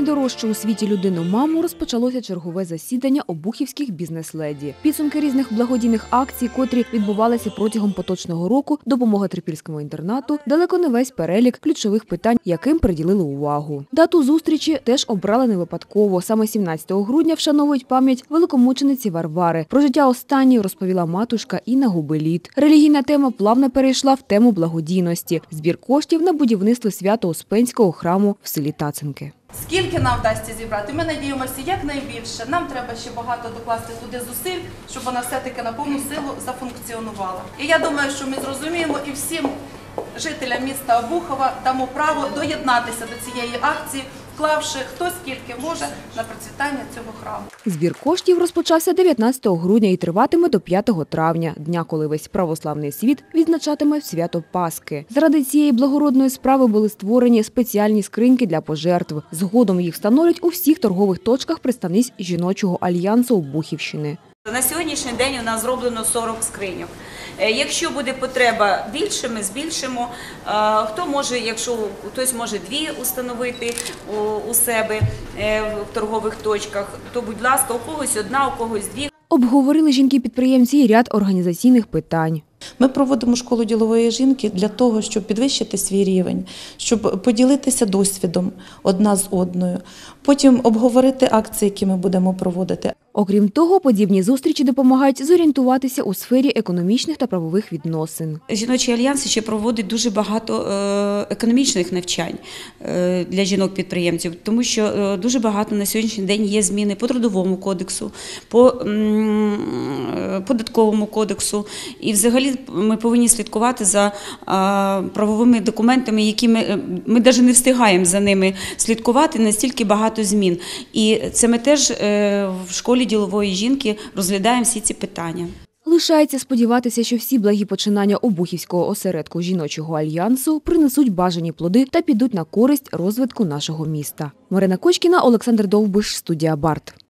найдорожчу у світі людину маму розпочалося чергове засідання обухівських бізнес-леді. Підсумки різних благодійних акцій, котрі відбувалися протягом поточного року, допомога трипільському інтернату, далеко не весь перелік ключових питань, яким приділили увагу. Дату зустрічі теж обрали не випадково. Саме 17 грудня вшановують пам'ять великомучениці Варвари. Про життя останньої розповіла матушка Інна Губеліт. Релігійна тема плавно перейшла в тему благодійності. Збір коштів на будівництво свято-Успенського храму в селі Тацинки. Скільки нам вдасться зібрати? Ми надіємося якнайбільше. Нам треба ще багато докласти туди зусиль, щоб вона все-таки на повну силу зафункціонувала. І я думаю, що ми зрозуміємо і всім жителям міста Обухова дамо право доєднатися до цієї акції, вклавши хто скільки може на процвітання цього храму. Збір коштів розпочався 19 грудня і триватиме до 5 травня, дня, коли весь православний світ відзначатиме свято Пасхи. Заради цієї благородної справи були створені спеціальні скриньки для пожертв. Згодом їх встановлять у всіх торгових точках представниць жіночого альянсу Обухівщини. На сьогоднішній день у нас зроблено 40 скриньок. Е, Якщо буде потреба більше, ми збільшимо. Е, Хто може, якщо хтось може дві установити у- себе е, в торгових точках, то будь ласка, у когось одна, у когось дві. Обговорили жінки-підприємці і ряд організаційних питань. Ми проводимо школу ділової жінки для того, щоб підвищити свій рівень, щоб поділитися досвідом одна з одною, потім обговорити акції, які ми будемо проводити. Окрім того, подібні зустрічі допомагають зорієнтуватися у сфері економічних та правових відносин. Жіночий альянс ще проводить дуже багато е, економічних навчань е, для жінок-підприємців, тому що е, дуже багато на сьогоднішній день є зміни по трудовому кодексу, по податковому кодексу. І взагалі ми повинні слідкувати за правовими документами, які ми, ми навіть не встигаємо за ними слідкувати, настільки багато змін. І це ми теж в школі ділової жінки розглядаємо всі ці питання. Лишається сподіватися, що всі благі починання Обухівського осередку жіночого альянсу принесуть бажані плоди та підуть на користь розвитку нашого міста. Марина Кочкіна, Олександр Довбиш, студія Барт.